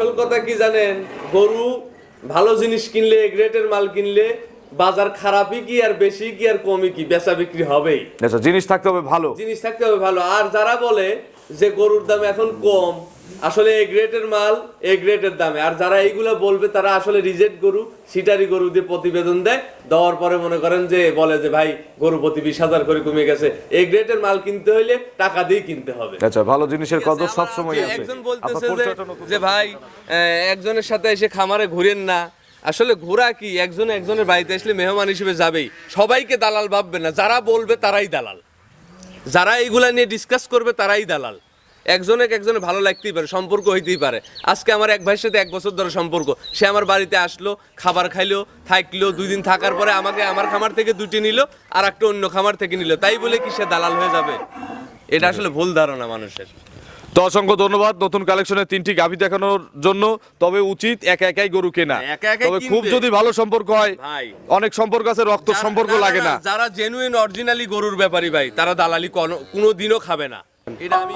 আসল কথা কি জানেন? গরু ভালো জিনিস কিনলে গ্রেটের মাল কিনলে বাজার খারাপই কি আর বেশি কি আর কমই কি? বেচা বিক্রি হবেই। আচ্ছা জিনিস থাকতে হবে ভালো। জিনিস থাকতে হবে ভালো। আর যারা বলে যে গরুর দাম এখন কম আসলে এ গ্রেটের মাল এ গ্রেটের দামে। আর যারা এইগুলো বলবে তারা আসলে রিজেক্ট গরু সিটারি গরু দিয়ে প্রতিবেদন দেয়। দেওয়ার পরে মনে করেন যে বলে যে ভাই গরু প্রতি বিশ হাজার করে কমে গেছে। এ গ্রেটের মাল কিনতে হইলে টাকা দিয়ে কিনতে হবে। আচ্ছা ভালো জিনিসের কদর সব সময় আছে। একজন বলতেছে যে ভাই আহ, একজনের সাথে এসে খামারে ঘুরেন না। আসলে ঘোরা কি? একজন একজনের বাড়িতে আসলে মেহমান হিসেবে যাবেই। সবাইকে দালাল ভাববে না। যারা বলবে তারাই দালাল। যারা এইগুলা নিয়ে ডিসকাস করবে তারাই দালাল। একজনে একজনে ভালো লাগতেই পারে, সম্পর্ক হইতেই পারে। আজকে আমার এক ভাইয়ের সাথে এক বছর ধরে সম্পর্ক। সে আমার বাড়িতে আসলো, খাবার খাইলো, থাকল, দুই দিন থাকার পরে আমাকে আমার খামার থেকে দুটি নিল আর একটা অন্য খামার থেকে নিল। তাই বলে কি সে দালাল হয়ে যাবে? এটা আসলে ভুল ধারণা মানুষের। তো অসংখ্য ধন্যবাদ। নতুন কালেকশনের তিনটি গাভী দেখানোর জন্য। তবে উচিত একা একাই গরু কেনা। হ্যাঁ, তবে খুব যদি ভালো সম্পর্ক হয় অনেক সম্পর্ক আছে রক্ত সম্পর্ক লাগে না। যারা জেনুইন অরিজিনালি গরুর ব্যাপারী ভাই তারা দালালি কোনো দিনও খাবে না। এটা আমি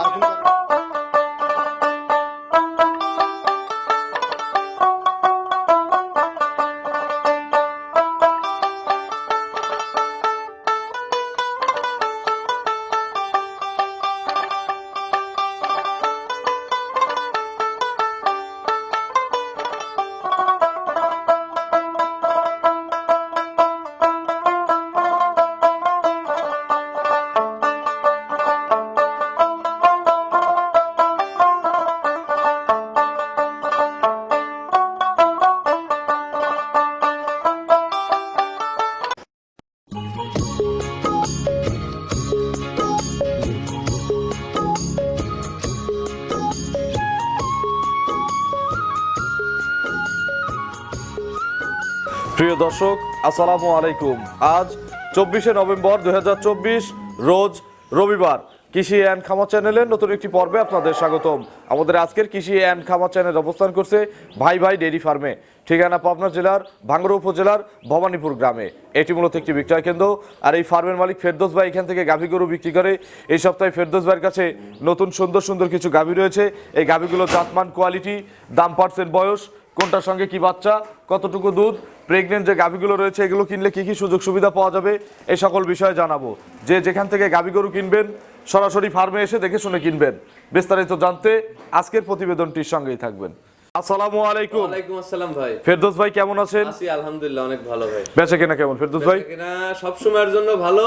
প্রিয় দর্শক, আসসালামু আলাইকুম। আজ চব্বিশে নভেম্বর দু হাজার চব্বিশ, রোজ রবিবার কৃষি অ্যান্ড খামা চ্যানেলের নতুন একটি পর্বে আপনাদের স্বাগতম। আমাদের আজকের কৃষি অ্যান্ড খামা চ্যানেল অবস্থান করছে ভাই ভাই ডেইরি ফার্মে, ঠিকানা পাবনা জেলার ভাঙ্গুড়া উপজেলার ভবানীপুর গ্রামে। এটি মূলত একটি বিক্রয় কেন্দ্র, আর এই ফার্মের মালিক ফেরদোস ভাই এখান থেকে গাভী গরু বিক্রি করে। এই সপ্তাহে ফেরদোস ভাইয়ের কাছে নতুন সুন্দর সুন্দর কিছু গাভী রয়েছে। এই গাভীগুলো জাতমান, কোয়ালিটি, দাম পার্সেন্ট বয়স কোনটার সঙ্গে কি বাচ্চা, কতটুকু দুধ প্রেগনেন্ট যে গাভীগুলো রয়েছে, এগুলো কিনলে কি কি সুযোগ সুবিধা পাওয়া যাবে, এই সকল বিষয়ে জানাব। যে যেখান থেকে গাভী গরু কিনবেন, সরাসরি ফার্মে এসে দেখে শুনে কিনবেন। বিস্তারিত জানতে আজকের প্রতিবেদনটির সঙ্গেই থাকবেন। আসসালামু আলাইকুম। ওয়ালাইকুম আসসালাম ভাই। ফেরদৌস ভাই কেমন আছেন? আছি আলহামদুলিল্লাহ অনেক ভালো ভাই। বেচে কেনা কেমন ফেরদৌস ভাই? কিনা সব সময়ের জন্য ভালো।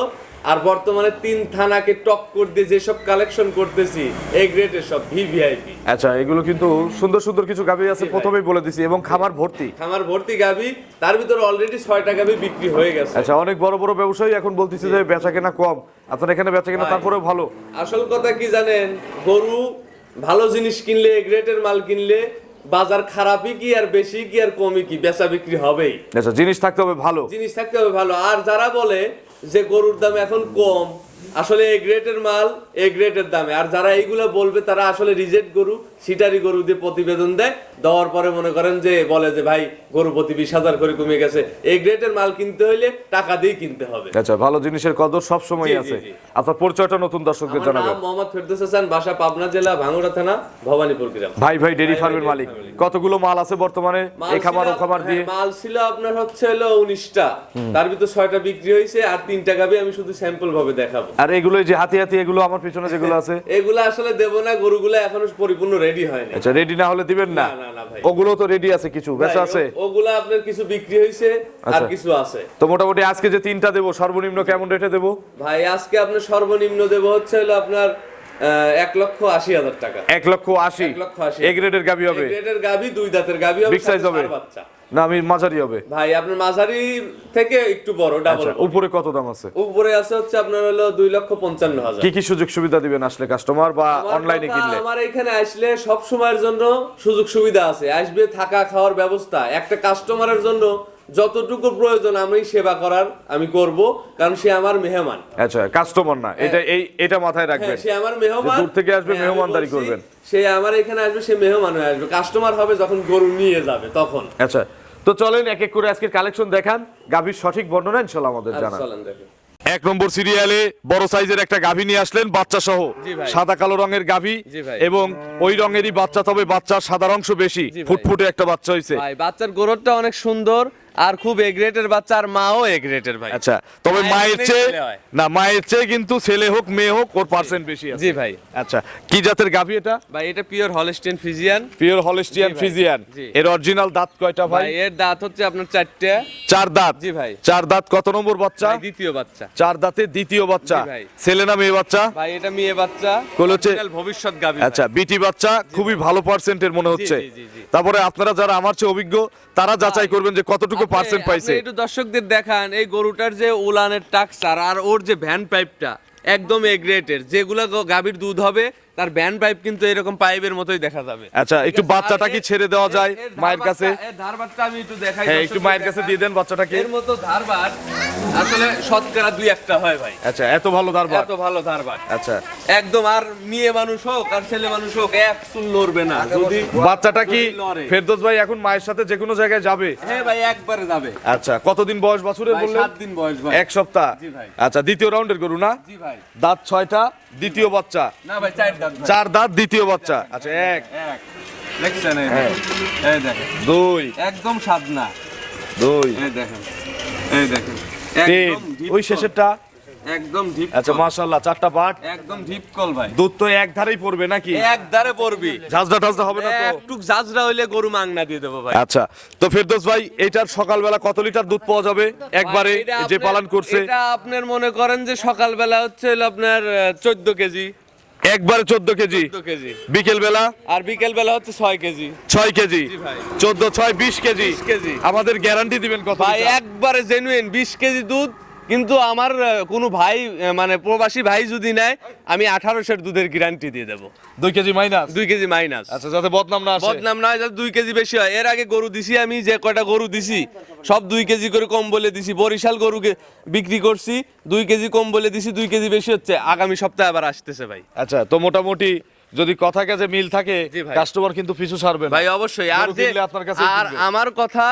আর বর্তমানে তিন থানাকে টপ করতে যেসব কালেকশন করতেছি এই গ্রেডের সব ভিভিআইপি আচ্ছা এগুলো কিন্তু সুন্দর সুন্দর কিছু গাভী আছে প্রথমেই বলে দিছি এবং খাবার ভর্তি। খামার ভর্তি গাবি তার ভিতরে অলরেডি ছয়টা গাবি বিক্রি হয়ে গেছে। আচ্ছা অনেক বড় বড় ব্যবসায়ী এখন বলতেছে যে বেচা কেনা কম। আপনার এখানে বেচা কেনা তারপরেও ভালো। আসল কথা কি জানেন? গরু ভালো জিনিস কিনলে এ গ্রেটের মাল কিনলে বাজার খারাপই কি আর বেশি কি আর কমই কি? বেচা বিক্রি হবেই। আচ্ছা জিনিস থাকতে হবে ভালো। জিনিস থাকতে হবে ভালো। আর যারা বলে যে গরুর দাম এখন কম আসলে এ গ্রেটের মাল এ গ্রেটের দামে। আর যারা এইগুলো বলবে তারা আসলে রিজেক্ট গরু। সিটারি গরু দিয়ে প্রতিবেদন দেয় দেওয়ার পরে মনে করেন যে বলে যে ভাই গরু প্রতি বিশ হাজার করে কমে গেছে। এই গ্রেটের মাল কিনতে হইলে টাকা দিয়ে কিনতে হবে। আচ্ছা ভালো জিনিসের কদর সব সময় আছে। আপনার পরিচয়টা নতুন দর্শকদের জানাবেন। মোহাম্মদ ফেরদৌস হাসান বাসা পাবনা জেলা ভাঙ্গুড়া থানা ভবানীপুর গ্রাম। ভাই ভাই ডেরি ফার্মের মালিক। কতগুলো মাল আছে বর্তমানে? এই খাবার ও খাবার দিয়ে? হ্যাঁ, মাল ছিল আপনার হচ্ছে হলো উনিশটা। তার ভিতর ছয়টা বিক্রি হয়েছে আর তিনটা গাবি আমি শুধু স্যাম্পল ভাবে দেখাবো। আর এগুলো যে হাতি হাতি এগুলো আমার পিছনে যেগুলো আছে? এগুলো আসলে দেবো না গরুগুলো এখনও পরিপূর্ণ রেডি হয়নি। আচ্ছা রেডি না হলে দিবেন না? না, না, ভাই। ওগুলো তো রেডি আছে কিছু বেচা আছে? ওগুলো আপনার কিছু বিক্রি হইছে আর আচ্ছা। কিছু আছে। তো মোটামুটি আজকে যে তিনটা দেবো সর্বনিম্ন কেমন রেটে দেবো? ভাই আজকে আপনার সর্বনিম্ন দেব হচ্ছে হলো আপনার এক লক্ষ আশি হাজার টাকা। এক লক্ষ আশি? এক লক্ষ আশি। এ গ্রেডের গাবি হবে? গ্রেডের গাবি দুই দাঁতের গাবি হবে হবে? বাচ্চা। না আমি মাঝারি হবে। ভাই আপনার মাঝারি থেকে একটু বড় ডাবল আচ্ছা উপরে কত দাম আছে? উপরে আছে হচ্ছে আপনার হলো দুই লক্ষ পঞ্চান্ন হাজার। কি কি সুযোগ সুবিধা দিবেন আসলে কাস্টমার বা অনলাইনে কিনলে? আমার এখানে আসলে সব সময়ের জন্য সুযোগ সুবিধা আছে। আসবে থাকা খাওয়ার ব্যবস্থা। একটা কাস্টমারের জন্য যতটুকু প্রয়োজন আমি সেবা করার আমি করব কারণ সে আমার মেহমান। আচ্ছা কাস্টমার না এটা এই এটা মাথায় রাখবেন। হ্যাঁ, সে আমার মেহমান। দূর থেকে আসবে, হ্যাঁ, মেহমানদারি করবেন। সে আমার এখানে আসবে সে মেহমান হয়ে আসবে। কাস্টমার হবে যখন গরু নিয়ে যাবে তখন। আচ্ছা তো চলেন এক এক করে আজকের কালেকশন দেখান। গাভীর সঠিক বর্ণনা ইনশাল্লাহ আমাদের আচ্ছা, জানান। এক নম্বর সিরিয়ালে বড় সাইজের একটা গাভী নিয়ে আসলেন বাচ্চা সহ সাদা কালো রঙের গাভী এবং ওই রঙেরই বাচ্চা তবে বাচ্চার সাদা অংশ বেশি। ফুটফুটে একটা বাচ্চা হয়েছে বাচ্চার গোরটটা অনেক সুন্দর। আর খুব এগ্রেটের বাচ্চা আর মাও এগ্রেটের ভাই। আচ্ছা তবে মায়ের চেয়ে না মায়ের চেয়ে কিন্তু ছেলে হোক মেয়ে হোক ওর পার্সেন্ট বেশি আছে। জি ভাই। আচ্ছা কি জাতের গাভী এটা? ভাই এটা pure Holstein Friesian pure Holstein Friesian এর অরিজিনাল দাঁত কয়টা ভাই? এর দাঁত হচ্ছে আপনার চারটে। চার দাঁত? জি ভাই। চার দাঁত কত নম্বর বাচ্চা? দ্বিতীয় বাচ্চা। চার দাঁতে দ্বিতীয় বাচ্চা। ছেলে না মেয়ে বাচ্চা? ভাই এটা মেয়ে বাচ্চা। কোল হচ্ছে- ভবিষ্যৎ গাবি আচ্ছা বিটি বাচ্চা খুবই ভালো পার্সেন্টের মনে হচ্ছে। তারপরে আপনারা যারা আমার চেয়ে অভিজ্ঞ তারা যাচাই করবেন যে কতটুকু পার্সেন্ট পাইছে একটু দর্শকদের দেখান এই গরুটার যে উলানের টাকচার আর ওর যে ভ্যান পাইপটা একদম এগ্রেটের যেগুলো গাভীর দুধ হবে তার ভ্যান পাইপ কিন্তু এরকম পাইপের মতোই দেখা যাবে। আচ্ছা একটু বাচ্চাটা কি ছেড়ে দেওয়া যায় মায়ের কাছে? এর ধারবারটা আমি একটু দেখাই হ্যাঁ একটু মায়ের কাছে দিয়ে দেন বাচ্চাটাকে। এর মতো ধারবার আসলে শতকরা দুই একটা হয় ভাই। আচ্ছা এত ভালো দারবার এত ভালো ধারবার। আচ্ছা। একদম আর মেয়ে মানুষ হোক আর ছেলে মানুষ হোক এক চুল লড়বে না। যদি বাচ্চাটা কি। ফেরদৌস ভাই এখন মায়ের সাথে যে কোনো জায়গায় যাবে? হ্যাঁ ভাই একবারে যাবে। আচ্ছা কতদিন বয়স বছরের বললেন? সাত দিন বয়স ভাই। এক সপ্তাহ। জি ভাই। আচ্ছা দ্বিতীয় রাউন্ডের গরু না? জি ভাই। দাঁত ছয়টা? দ্বিতীয় বাচ্চা। না ভাই চার দাঁত চার দাঁত দ্বিতীয় বাচ্চা। আচ্ছা এক। হ্যাঁ। দুই। একদম সাদনা না দুই। এই দেখেন। এই দেখেন। তিন। ওই শেষেরটা। একদম ডিপ আচ্ছা মাশাল্লাহ চারটা পাট। একদম ডিপ কল ভাই। দুধ তো এক ধারেই পড়বে নাকি? এক ধারে পড়বি। ঝাঁঝরা টাজরা হবে না তো? একটু জাজরা হইলে গরু মাংনা দিয়ে দেবো ভাই। আচ্ছা তো ফেরদৌস ভাই এটার সকালবেলা কত লিটার দুধ পাওয়া যাবে? একবারে যে আপনার- পালন করছে। এটা আপনার মনে করেন যে সকালবেলা হচ্ছে আপনার চোদ্দ কেজি। একবারে চোদ্দ কেজি। বিকেল বেলা আর বিকেল বেলা হচ্ছে ছয় কেজি। ছয় কেজি। চোদ্দ ছয় বিশ কেজি। 20 কেজি। আমাদের গ্যারান্টি দিবেন ভাই একবারে জেনুইন বিশ কেজি দুধ কিন্তু আমার কোনো ভাই মানে প্রবাসী ভাই যদি নেয় আমি আঠারোশের দুধের গ্যারান্টি দিয়ে দেবো। দুই কেজি মাইনাস দুই কেজি মাইনাস আচ্ছা যাতে বদনাম না বদনাম না হয় যাতে দুই কেজি বেশি হয়। এর আগে গরু দিছি আমি যে কয়টা গরু দিছি সব দুই কেজি করে কম বলে দিছি। বরিশাল গরুকে বিক্রি করছি দুই কেজি কম বলে দিছি দুই কেজি বেশি হচ্ছে। আগামী সপ্তাহে আবার আসতেছে ভাই। আচ্ছা তো মোটামুটি যদি কথা কাজে মিল থাকে কাস্টমার কিন্তু পিছু ছাড়বে ভাই অবশ্যই। আপনার আর আমার কথা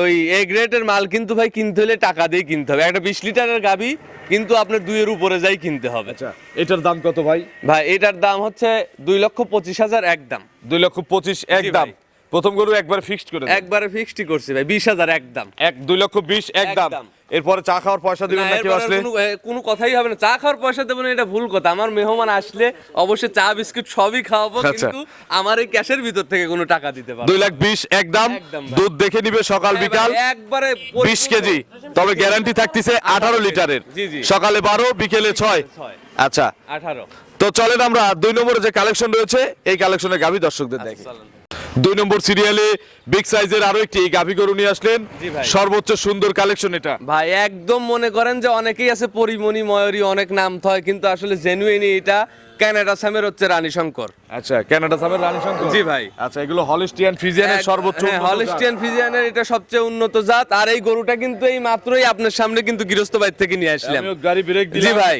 ওই এ গ্রেডের মাল কিন্তু ভাই কিনতে হলে টাকা দিয়ে কিনতে হবে। একটা বিশ লিটারের গাবি কিন্তু আপনার দুইয়ের উপরে যাই কিনতে হবে। আচ্ছা এটার দাম কত ভাই? ভাই এটার দাম হচ্ছে দুই লক্ষ পঁচিশ হাজার এক দাম দুই লক্ষ পঁচিশ এক দাম। প্রথম গরু একবার ফিক্সড করে। একবারে ফিক্সডই করছি ভাই বিশ হাজার একদম। এক দুই লক্ষ বিশ এক দাম একদম। এরপরে চা খাওয়ার পয়সা দিবেন না, না কেউ আসলে? কোনো কথাই হবে না। চা খাওয়ার পয়সা দেবো না এটা ভুল কথা। আমার মেহমান আসলে অবশ্যই চা বিস্কুট সবই খাওয়াবো আচ্ছা। কিন্তু আমার এই ক্যাশের ভিতর থেকে কোনো টাকা দিতে পারব দুই লাখ বিশ এক দাম একদম দুধ দেখে নিবে সকাল বিকাল। একবারে বিশ কেজি। তবে গ্যারান্টি থাকতেছে আঠারো লিটারের। জি, জি। সকালে বারো বিকেলে ছয়। ছয়। আচ্ছা। আঠারো। তো চলেন আমরা দুই নম্বরে যে কালেকশন রয়েছে এই কালেকশনের গাভী দর্শকদের দেখি। দুই নম্বর সিরিয়ালে বিগ সাইজের আরও একটি গাভী গরু নিয়ে আসলেন। সর্বোচ্চ সুন্দর কালেকশন এটা। ভাই একদম মনে করেন যে অনেকেই আছে পরিমণি ময়ূরী অনেক নাম থয় কিন্তু আসলে জেনুইনি এটা ক্যানাডা সামের হচ্ছে রানী শঙ্কর। আচ্ছা কানাডা সাবের রানী শঙ্কর? জি ভাই। আচ্ছা এগুলো হলিস্টিয়ান ফ্রিজিয়ানের সর্বোচ্চ উন্নত হলিস্টিয়ান ফিজিয়ানের এটা সবচেয়ে উন্নত জাত। আর এই গরুটা কিন্তু এই মাত্রই আপনার সামনে কিন্তু গৃহস্থ বাইর থেকে নিয়ে আসলাম। গাড়ি ব্রেক দিলাম। জি ভাই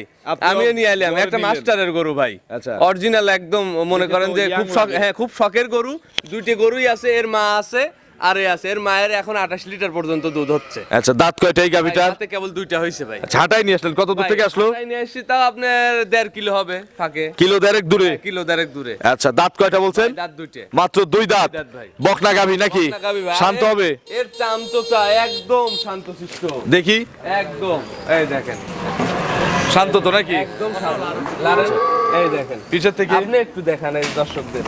আমিও নিয়ে এলাম একটা মাস্টারের গরু ভাই। আচ্ছা। অরিজিনাল একদম মনে করেন যে খুব শখ হ্যাঁ খুব শখের গরু। দুইটি গরুই আছে এর মা আছে। আর আছে এর মায়ের এখন আঠাশ লিটার পর্যন্ত দুধ হচ্ছে। আচ্ছা দাঁত কয়টা এই হাতে কেবল দুইটা হয়েছে ভাই। ঝাঁটাই নিয়ে আসলেন কত দূর থেকে আসলো? নিয়ে এসেছি তাও আপনার দেড় কিলো হবে ফাঁকে কিলো দেড়েক দূরে? কিলো দেড়েক দূরে। আচ্ছা দাঁত কয়টা বলছেন? দাঁত দুইটে। মাত্র দুই দাঁত? দাঁত ভাই। বকনা গাভী নাকি? শান্ত হবে? এর চাম তো চা একদম শান্ত শিষ্ট। দেখি। একদম। এই দেখেন। শান্ত তো নাকি? একদম শান্ত। এই দেখেন। পিছের থেকে? আপনি একটু দেখান এই দর্শকদের।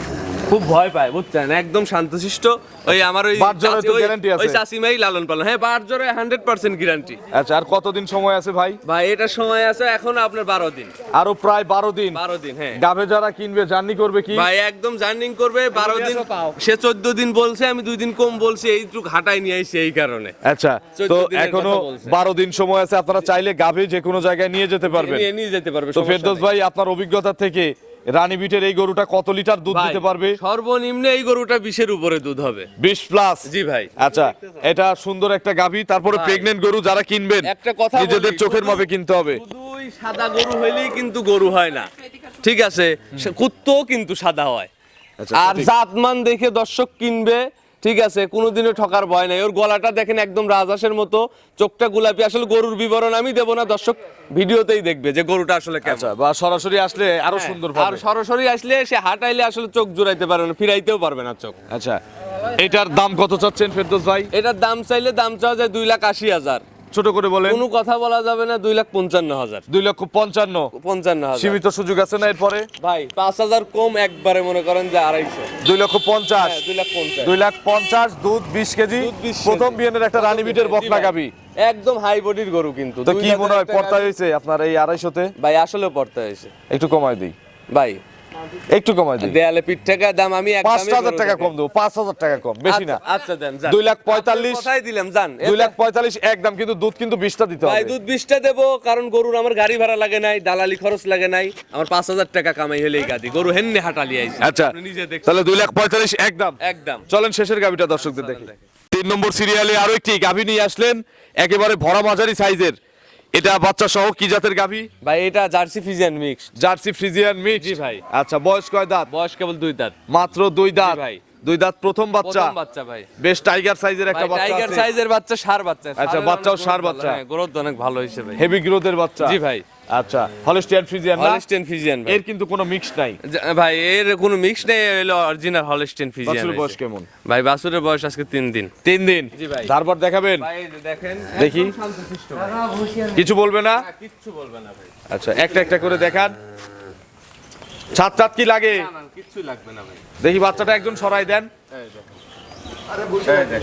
খুব ভয় পায় বুঝছেন? একদম শান্তশিষ্ট। ওই আমার ওই guarantee আছে? ওই চাষিমাই লালন পালন। হ্যাঁ বার জ্বরে হান্ড্রেড পার্সেন্ট গ্যারান্টি আচ্ছা আর কতদিন সময় আছে ভাই? ভাই এটা সময় আছে এখন আপনার বারো দিন। আরও প্রায় বারো দিন। বারো দিন হ্যাঁ। গাভে যারা কিনবে জার্নি করবে কি? ভাই একদম জার্নিং করবে বারো দিন। সে চোদ্দ দিন বলছে আমি দুই দিন কম বলছি এইটুকু হাঁটাই নিয়ে আইছি এই কারণে। আচ্ছা তো এখনও। বারো দিন সময় আছে আপনারা চাইলে গাভে যে কোনো জায়গায় নিয়ে যেতে পারবেন। নিয়ে নিয়ে যেতে পারবে তো ফেরদৌস ভাই আপনার অভিজ্ঞতা থেকে রানী বিটের এই গরুটা কত লিটার দুধ দিতে পারবে? সর্বনিম্ন এই গরুটা বিশের উপরে দুধ হবে। বিশ প্লাস? জি ভাই। আচ্ছা এটা সুন্দর একটা গাভী তারপরে প্রেগনেন্ট গরু যারা কিনবেন একটা কথা নিজেদের চোখের মাপে কিনতে হবে। সাদা গরু হইলেই কিন্তু গরু হয় না। ঠিক আছে? কুত্তও কিন্তু সাদা হয়। আচ্ছা, আর জাতমান দেখে দর্শক কিনবে ঠিক আছে কোনোদিনও ঠকার ভয় নাই। ওর গলাটা দেখেন একদম রাজহাঁসের মতো চোখটা গোলাপি আসলে গরুর বিবরণ আমি দেবো না দর্শক ভিডিওতেই দেখবে যে গরুটা আসলে কেমন। আচ্ছা বা সরাসরি আসলে আরও সুন্দর আর সরাসরি আসলে সে হাঁটাইলে আসলে চোখ জোড়াইতে পারবে না ফিরাইতেও পারবে না চোখ। আচ্ছা এটার দাম কত চাচ্ছেন ফেরদৌস ভাই? এটার দাম চাইলে দাম চাওয়া যায় দুই লাখ আশি হাজার। ছোট করে বলেন। কোনো কথা বলা যাবে না দুই লাখ পঞ্চান্ন হাজার। দুই লক্ষ পঞ্চান্ন। পঞ্চান্ন হাজার। সীমিত সুযোগ আছে না এরপরে? ভাই পাঁচ হাজার কম একবারে মনে করেন যে আড়াইশো। দুই লক্ষ পঞ্চাশ। হ্যাঁ, দুই লাখ পঞ্চাশ। দুই লাখ পঞ্চাশ দুধ বিশ কেজি। দুধ 20 প্রথম। বিয়ানের একটা রানী বিটের বকনা গাবি। একদম হাই বডির গরু কিন্তু। তো কি মনে হয় পর্তা হয়েছে আপনার এই আড়াইশোতে? ভাই আসলে পড়তে হয়েছে। একটু কমাই দিই। ভাই একটু কমাই দিই। দেয়ালে পিঠ টাকা দাম আমি এক পাঁচ দামে হাজার টাকা কম দেবো পাঁচ হাজার টাকা কম বেশি না। আচ্ছা, আচ্ছা দেন যান। দুই লাখ পঁয়তাল্লিশ দিলাম জান দুই লাখ পঁয়তাল্লিশ একদম কিন্তু দুধ কিন্তু বিশটা দিতে ভাই হবে। দুধ বিশটা দেবো কারণ গরুর আমার গাড়ি ভাড়া লাগে নাই দালালি খরচ লাগে নাই। আমার পাঁচ হাজার টাকা কামাই হলেই গাদি। গরু হেন্নে হাঁটালি আইছে। আচ্ছা আপনি নিজে দেখছেন। তাহলে দুই লাখ পঁয়তাল্লিশ একদম একদম চলেন শেষের গাভিটা দর্শকদের দেখি। তিন নম্বর সিরিয়ালে আরও একটি গাভি নিয়ে আসলেন একেবারে ভরা মাঝারি সাইজের। এটা বাচ্চা সহ কি জাতের গাভী? ভাই এটা Jersey Friesian mix Jersey Friesian mix জি ভাই। আচ্ছা বয়স কয় দাঁত? বয়স কেবল দুই দাঁত। মাত্র দুই দাঁত। ভাই। দুই দাঁত প্রথম বাচ্চা। প্রথম বাচ্চা ভাই। বেশ টাইগার সাইজের একটা বাচ্চা টাইগার সাইজের বাচ্চা সার বাচ্চা। আচ্ছা, বাচ্চাও সার বাচ্চা। গ্রোথ হ্যাঁ, অনেক ভালো হয়েছে ভাই। হেভি গ্রোথের বাচ্চা। জি ভাই। আচ্ছা হলস্টিয়ান ফ্রিজিয়ান না? হলস্টেন ফিজিয়ান এর কিন্তু কোনো মিক্স নাই। ভাই এর কোনো মিক্স নেই হলো অরিজিনাল হলস্টেন ফিজিয়ান বাছুরের বয়স কেমন? ভাই বাসুরের বয়স আজকে তিন দিন। তিন দিন? জি ভাই। তারপর দেখাবেন। ভাই দেখেন দেখি। কিছু বলবে না? কিচ্ছু বলবে না ভাই। আচ্ছা একটা একটা করে দেখান। ছাদ ছাদ কি লাগে? না না কিচ্ছু লাগবে না ভাই। দেখি বাচ্চাটা একজন সরাই দেন। দেখেন।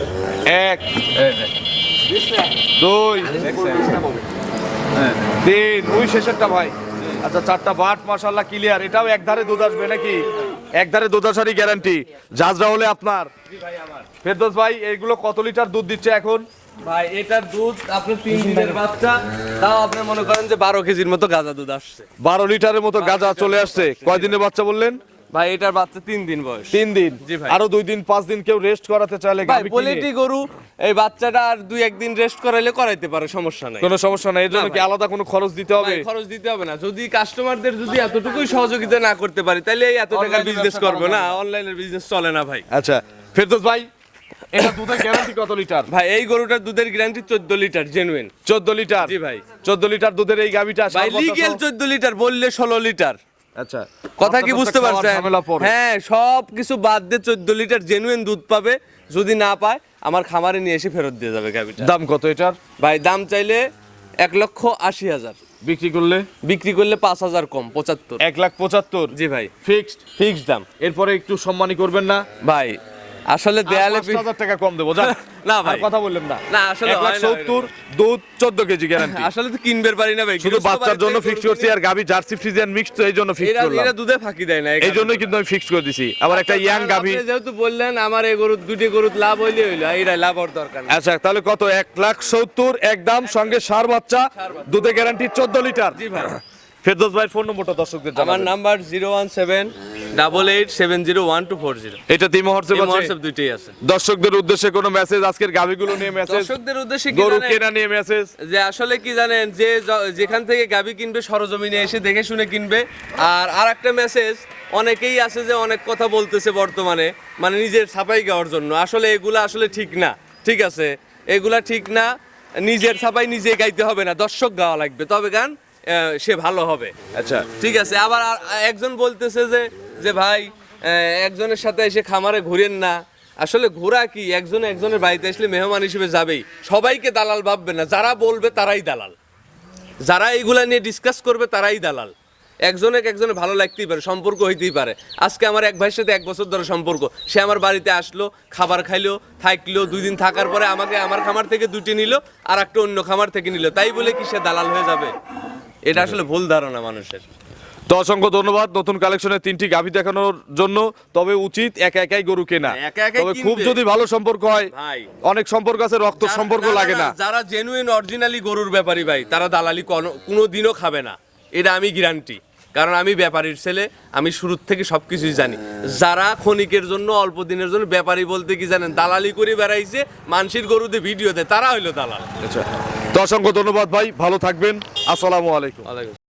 এক দুই তিন ওই শেষেরটা ভাই। আচ্ছা চারটা বাট মাশাল্লাহ ক্লিয়ার এটাও এক ধারে দুধ আসবে নাকি? এক ধারে দুধ আসারই গ্যারান্টি জাজরা হলে আপনার। ফেরদোস ভাই এইগুলো কত লিটার দুধ দিচ্ছে এখন? ভাই এটার দুধ আপনার তিন দিনের বাচ্চা তাও আপনি মনে করেন যে বারো কেজির মতো গাঁজা দুধ আসছে। বারো লিটারের মতো গাজা চলে আসছে। কয় দিনের বাচ্চা বললেন? ভাই এটার বাচ্চা তিন দিন বয়স। তিন দিন। জি ভাই। আরও দুই দিন পাঁচ দিন কেউ রেস্ট করাতে চাইলে ভাই গরু এই বাচ্চাটা আর দুই একদিন রেস্ট করাইলে করাইতে পারে সমস্যা নাই। কোনো সমস্যা নাই এর জন্য কি আলাদা কোনো খরচ দিতে হবে? খরচ দিতে হবে না। যদি কাস্টমারদের যদি এতটুকুই সহযোগিতা না করতে পারি তাহলে এই এত টাকার বিজনেস করব না। অনলাইনের বিজনেস চলে না ভাই। আচ্ছা ফেরদোস ভাই এটা দুধের গ্যারান্টি কত লিটার? ভাই এই গরুটার দুধের গ্যারান্টি চোদ্দ লিটার জেনুইন চোদ্দ লিটার। জি ভাই। চোদ্দ লিটার দুধের এই গাভিটা ভাই লিগেল চোদ্দ লিটার বললে ষোলো লিটার। আচ্ছা। কথা কি বুঝতে পারছেন? হ্যাঁ সব কিছু বাদ দিয়ে চোদ্দ লিটার জেনুইন দুধ পাবে। যদি না পায় আমার খামারে নিয়ে এসে ফেরত দিয়ে যাবে গাভিটা। দাম কত এটার? ভাই দাম চাইলে এক লক্ষ আশি হাজার। বিক্রি করলে? বিক্রি করলে পাঁচ হাজার কম পঁচাত্তর। এক লাখ পঁচাত্তর? জি ভাই। ফিক্সড? ফিক্সড দাম। এরপরে একটু সম্মানী করবেন না? ভাই আসলে দেয়ালে হাজার টাকা কম দেবো যা না ভাই। কথা বললেন না। না, আসলে সত্তর দুধ চোদ্দ কেজি গ্যারান্টি আসলে তো কিনবের পারি না ভাই শুধু বাচ্চার জন্য ফিক্স করছি আর গাভি জার্সি ফ্রিজিয়ান মিক্স তো এই জন্য ফিক্স করলাম। এরা দুধে ফাঁকি দেয় না এই জন্যই কিন্তু আমি ফিক্স করে দিছি। আবার একটা ইয়াং গাভি। যেহেতু বললেন আমার এই গরু দুটি গরু লাভ হইলে হইল এইটা লাভ হওয়ার দরকার। আচ্ছা তাহলে কত? এক লাখ সত্তর একদম সঙ্গে সার বাচ্চা দুধে গ্যারান্টি চোদ্দ লিটার। জি ভাই। ফেরদোস ভাই ফোন নম্বরটা দর্শকদের আমার number zero one seven double eight seven zero one two four zero এটা তিমো হোয়াটসঅ্যাপ আছে? হোয়াটসঅ্যাপ দুইটাই আছে। দর্শকদের উদ্দেশ্যে কোনো মেসেজ আজকের গাভিগুলো নিয়ে মেসেজ দর্শকদের উদ্দেশ্যে গরু কেনা নিয়ে মেসেজ যে আসলে কি জানেন যে যেখান থেকে গাবি কিনবে সরজমিনে এসে দেখে শুনে কিনবে। আর আর একটা মেসেজ অনেকেই আছে যে অনেক কথা বলতেছে বর্তমানে মানে নিজের ছাপাই গাওয়ার জন্য। আসলে এগুলা আসলে ঠিক না ঠিক আছে? এগুলা ঠিক না নিজের ছাপাই নিজে গাইতে হবে না দর্শক গাওয়া লাগবে। তবে গান সে ভালো হবে। আচ্ছা। ঠিক আছে আবার একজন বলতেছে যে যে ভাই একজনের সাথে এসে খামারে ঘুরেন না। আসলে ঘোরা কি? একজন একজনের বাড়িতে আসলে মেহমান হিসেবে যাবেই। সবাইকে দালাল ভাববে না। যারা বলবে তারাই দালাল। যারা এইগুলা নিয়ে ডিসকাস করবে তারাই দালাল। একজনে একজনে ভালো লাগতেই পারে সম্পর্ক হইতেই পারে। আজকে আমার এক ভাইয়ের সাথে এক বছর ধরে সম্পর্ক। সে আমার বাড়িতে আসলো খাবার খাইলো থাকল দুই দিন থাকার পরে আমাকে আমার খামার থেকে দুটি নিল আর একটা অন্য খামার থেকে নিল। তাই বলে কি সে দালাল হয়ে যাবে? এটা আসলে ভুল ধারণা মানুষের। তো অসংখ্য ধন্যবাদ। নতুন কালেকশনের তিনটি গাভি দেখানোর জন্য। তবে উচিত একা একাই গরু কেনা। হ্যাঁ, তবে খুব যদি ভালো সম্পর্ক হয় অনেক সম্পর্ক আছে রক্ত সম্পর্ক লাগে না। যারা জেনুইন অরিজিনালি গরুর ব্যাপারী ভাই তারা দালালি কোনো দিনও খাবে না। এটা আমি গ্যারান্টি কারণ আমি ব্যাপারীর ছেলে আমি শুরুর থেকে সবকিছুই জানি। যারা ক্ষণিকের জন্য অল্প দিনের জন্য ব্যাপারী বলতে কি জানেন দালালি করে বেড়াইছে মানসির গরুতে ভিডিও দেয় তারা হইল দালাল। আচ্ছা। তো অসংখ্য ধন্যবাদ ভাই ভালো থাকবেন। আসসালামু আলাইকুম। আলাইকুম